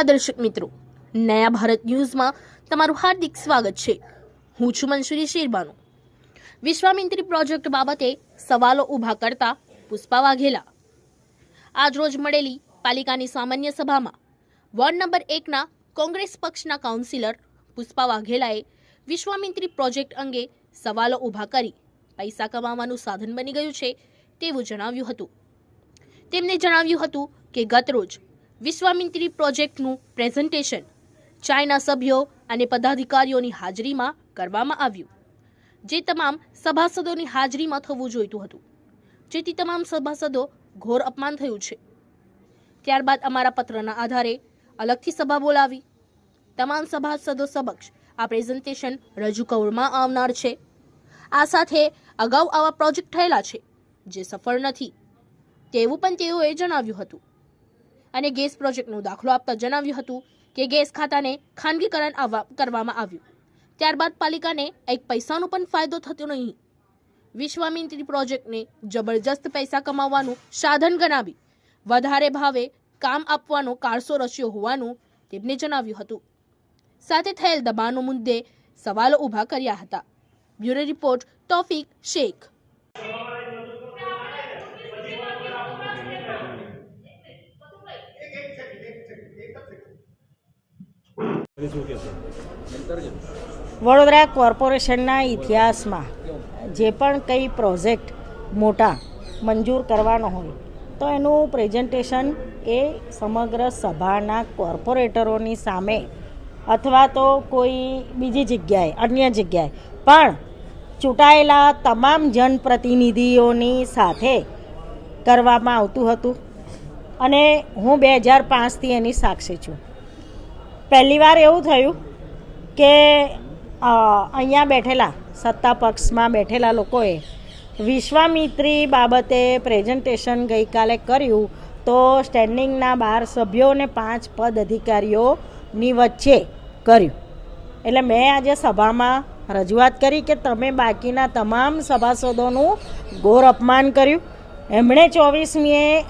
નમસ્કાર દર્શક મિત્રો, નયા ભારત ન્યૂઝમાં તમારું હાર્દિક સ્વાગત છે. હું છું મંસૂરી શેરબાનુ. વિશ્વામિત્રી પ્રોજેક્ટ બાબતે સવાલો ઊભા કરતા પુષ્પા વાઘેલા. આજરોજ મળેલી પાલિકાની સામાન્ય સભામાં વોર્ડ નંબર એકના કોંગ્રેસ પક્ષના કાઉન્સિલર પુષ્પા વાઘેલાએ વિશ્વામિત્રી પ્રોજેક્ટ અંગે સવાલો ઊભા કરી પૈસા કમાવાનું સાધન બની ગયું છે તેવું જણાવ્યું હતું. તેમણે જણાવ્યું હતું કે ગતરોજ વિશ્વામિત્રી પ્રોજેક્ટનું પ્રેઝન્ટેશન ચાઇના સભ્યો અને પદાધિકારીઓની હાજરીમાં કરવામાં આવ્યું, જે તમામ સભાસદોની હાજરીમાં થવું જોઈતું હતું, જેથી તમામ સભાસદો ઘોર અપમાન થયું છે. ત્યારબાદ અમારા પત્રના આધારે અલગથી સભા બોલાવી. તમામ સભાસદો સમક્ષ આ પ્રેઝન્ટેશન રજૂ કરવામાં આવનાર છે. આ સાથે અગાઉ આવા પ્રોજેક્ટ થયેલા છે, જે સફળ નથી, તેવું પણ તેઓએ જણાવ્યું હતું. અને ગેસ પ્રોજેક્ટનો દાખલો આપતા જણાવ્યું હતું કે ગેસ ખાતાને ખાનગીકરણ કરવામાં આવ્યું. ત્યારબાદ પાલિકાને એક પૈસાનો પણ ફાયદો થતો નહીં. વિશ્વામિત્રી પ્રોજેક્ટને જબરજસ્ત પૈસા કમાવવાનું સાધન ગણાવી વધારે ભાવે કામ આપવાનો કારસો રચ્યો હોવાનું તેમણે જણાવ્યું હતું. સાથે થયેલ દબાણો મુદ્દે સવાલો ઊભા કર્યા હતા. Bureau report Taufiq Shaikh. Vadodara કોર્પોરેશનના ઇતિહાસમાં જે પણ કંઈ પ્રોજેક્ટ મોટા મંજૂર કરવાનો હોય, તો એનું પ્રેઝન્ટેશન એ સમગ્ર સભાના કોર્પોરેટરોની સામે અથવા તો કોઈ બીજી જગ્યાએ, અન્ય જગ્યાએ. પણ ચૂંટાયેલા તમામ જનપ્રતિનિધિઓની સાથે કરવામાં આવતું હતું અને હું બે હજાર પાંચથી એની સાક્ષી છું. પહેલી વાર એવું થયું કે અહીંયા બેઠેલા, સત્તા પક્ષમાં બેઠેલા લોકોએ વિશ્વામિત્રી બાબતે પ્રેઝન્ટેશન ગઈકાલે કર્યું તો સ્ટેન્ડિંગના બાર સભ્યો અને પાંચ પદ અધિકારીઓની વચ્ચે કર્યું. એટલે મેં આજે સભામાં રજૂઆત કરી કે તમે બાકીના તમામ સભાસદોનું ઘોર અપમાન કર્યું. એમણે ચોવીસમીએ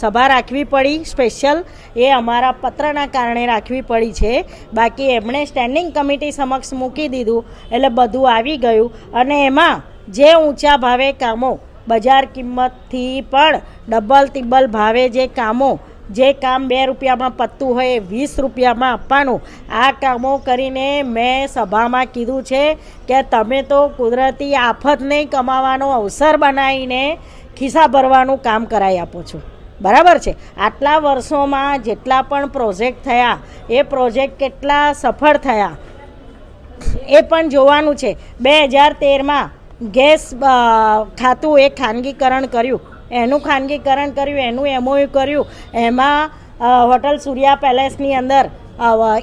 સભા રાખવી પડી, સ્પેશિયલ. એ અમારા પત્રના કારણે રાખવી પડી છે. બાકી એમણે સ્ટેન્ડિંગ કમિટી સમક્ષ મૂકી દીધું, એટલે બધું આવી ગયું. અને એમાં જે ઊંચા ભાવે કામો, બજાર કિંમતથી પણ ડબલ તિબ્બલ ભાવે જે કામો, જે કામ બે રૂપિયામાં પતતું હોય એ વીસ રૂપિયામાં આપવાનું, આ કામો કરીને મેં સભામાં કીધું છે કે તમે તો કુદરતી આફતને કમાવાનો અવસર બનાવીને ખિસ્સા ભરવાનું કામ કરાવી આપો છો. બરાબર છે? આટલા વર્ષોમાં જેટલા પણ પ્રોજેક્ટ થયા, એ પ્રોજેક્ટ કેટલા સફળ થયા? એ પણ જોવાનું છે. બે હજાર તેરમાં ગેસ ખાતું એ ખાનગીકરણ કર્યું. એનું ખાનગીકરણ કર્યું, એનું એમઓયુ કર્યું. એમાં હોટલ સૂર્યા પેલેસની અંદર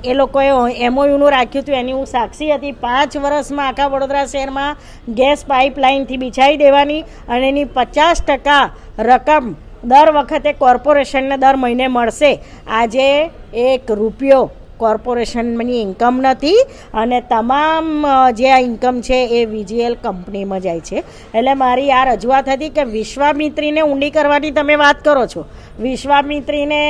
એ લોકોએ એમઓયુનું રાખ્યું હતું. એની હું સાક્ષી હતી. પાંચ વર્ષમાં આખા વડોદરા શહેરમાં ગેસ પાઇપલાઇનથી બિછાઈ દેવાની અને એની પચાસ ટકા રકમ દર વખતે કોર્પોરેશનને દર મહિને મળશે. આજે એક રૂપિયો કોર્પોરેશનની ઇન્કમ નથી અને તમામ જે આ ઇન્કમ છે એ વીજીએલ કંપનીમાં જાય છે. એટલે મારી આ રજૂઆત હતી કે વિશ્વામિત્રીને ઊંડી કરવાની તમે વાત કરો છો. વિશ્વામિત્રીને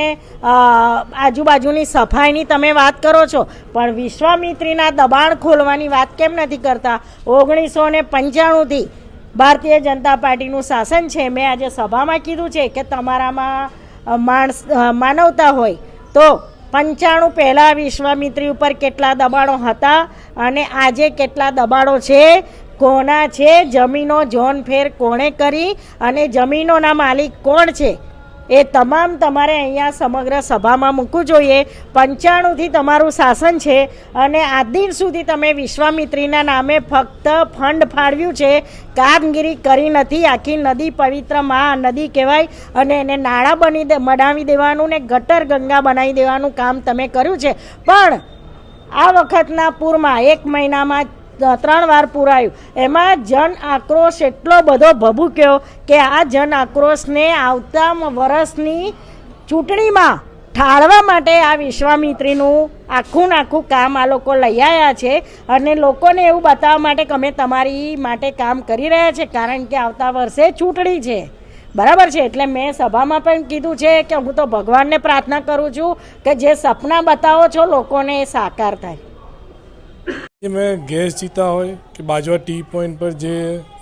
આજુબાજુની સફાઈની તમે વાત કરો છો. પણ વિશ્વામિત્રીના દબાણ ખોલવાની વાત કેમ નથી કરતા? ઓગણીસો ને પંચાણુંથી ભારતીય જનતા પાર્ટીનું શાસન છે. મેં આજે સભામાં કીધું છે કે તમારામાં માણસ માનવતા હોય તો પંચાણું પહેલાં વિશ્વામિત્રી ઉપર કેટલા દબાણો હતા અને આજે કેટલા દબાણો છે? કોના છે? જમીનો જોન ફેર કોણે કરી? અને જમીનોના માલિક કોણ છે? એ તમામ તમારે અહીંયા સમગ્ર સભામાં મૂકવું જોઈએ. પંચાણુંથી તમારું શાસન છે અને આ દિન સુધી તમે વિશ્વામિત્રીના નામે ફક્ત ફંડ ફાળવ્યું છે. કામગીરી કરી નથી. આખી નદી પવિત્ર મહા નદી કહેવાય અને એને નાળા બની દે બનાવી દેવાનું ને ગટર ગંગા બનાવી દેવાનું કામ તમે કર્યું છે. પણ આ વખતના પૂરમાં એક મહિનામાં ત્રણ વાર પૂરાયું. એમાં જન આક્રોશ એટલો બધો ભભૂક્યો કે આ જન આક્રોશને આવતા વર્ષની ચૂંટણીમાં ઠાળવા માટે આ વિશ્વામિત્રીનું આખું નાખું કામ આ લોકો લઈ આવ્યા છે અને લોકોને એવું બતાવવા માટે કે અમે તમારી માટે કામ કરી રહ્યા છે કારણ કે આવતા વર્ષે ચૂંટણી છે. બરાબર છે? એટલે મેં સભામાં પણ કીધું છે કે હું તો ભગવાનને પ્રાર્થના કરું છું કે જે સપના બતાવો છો લોકોને એ સાકાર થાય. મેં ગેસ જીતા હોય કે બાજવા ટી પોઈન્ટ પર જે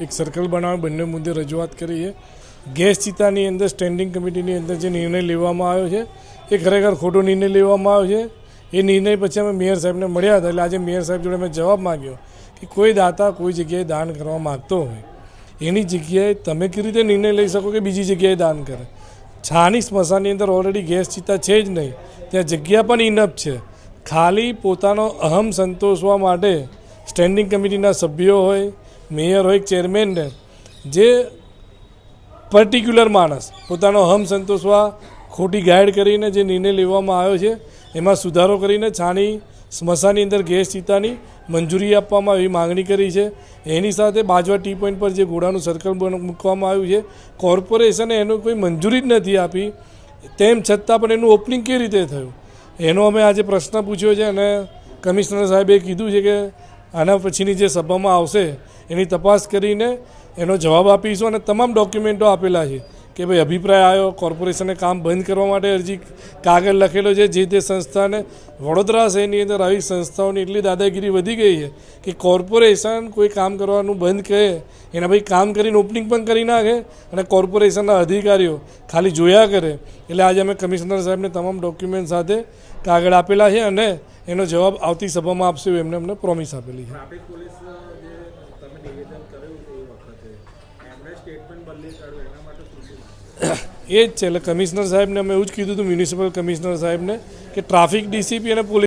એક સર્કલ બનાવે, બંને મુદ્દે રજૂઆત કરી છે. ગેસ ચિતાની અંદર સ્ટેન્ડિંગ કમિટીની અંદર જે નિર્ણય લેવામાં આવ્યો છે, એ ખરેખર ખોટો નિર્ણય લેવામાં આવ્યો છે. એ નિર્ણય પછી અમે મેયર સાહેબને મળ્યા હતા એટલે આજે મેયર સાહેબ જોડે મેં જવાબ માગ્યો કે કોઈ દાતા કોઈ જગ્યાએ દાન કરવા માગતો હોય. એની જગ્યાએ તમે કેવી રીતે નિર્ણય લઈ શકો કે બીજી જગ્યાએ દાન કરે? છાની સ્મશાનની અંદર ઓલરેડી ગેસ ચિતા છે જ નહીં. ત્યાં જગ્યા પણ ઇનફ છે. ખાલી પોતાનો અહમ સંતોષવા માટે સ્ટેન્ડિંગ કમિટીના સભ્યો હોય મેયર હોય ચેરમેનને જે પર્ટિક્યુલર માણસ પોતાનો અહમ સંતોષવા ખોટી ગાઈડ કરીને જે નિર્ણય લેવામાં આવ્યો છે, એમાં સુધારો કરીને છાણી સ્મશાનની અંદર ગેસ ચિતાની મંજૂરી આપવામાં એવી માગણી કરી છે. એની સાથે બાજવા ટી પોઈન્ટ પર જે ઘોડાનું સર્કલ મૂકવામાં આવ્યું છે કોર્પોરેશને એનું કોઈ મંજૂરી જ નથી આપી. તેમ છતાં પણ એનું ઓપનિંગ કેવી રીતે થયું? એનો અમે આજે પ્રશ્ન પૂછ્યો છે અને કમિશનર સાહેબે કીધું છે કે આના પછીની જે સભામાં આવશે, એની તપાસ કરીને એનો જવાબ આપીશું અને તમામ ડોક્યુમેન્ટો આપેલા છે કે ભાઈ અભિપ્રાય આવ્યો, કોર્પોરેશને કામ બંધ કરવા માટે અરજી કાગળ લખેલો છે, જે તે સંસ્થાને વડોદરા શહેરની અંદર આવી સંસ્થાઓની એટલી દાદાગીરી વધી ગઈ છે કે કોર્પોરેશન કોઈ કામ કરવાનું બંધ કહે, એના ભાઈ કામ કરીને ઓપનિંગ પણ કરી નાખે અને કોર્પોરેશનના અધિકારીઓ ખાલી જોયા કરે. એટલે આજે અમે કમિશનર સાહેબને તમામ ડોક્યુમેન્ટ સાથે કાગળ આપેલા છે અને એનો જવાબ આવતી સભામાં આપશે એવું એમને અમને પ્રોમિસ આપેલી છે. એ જ છે. એટલે કમિશનર સાહેબને અમે એવું જ કીધું હતું મ્યુનિસિપલ કમિશનર સાહેબને કે ટ્રાફિક ડીસીપી અને પોલીસ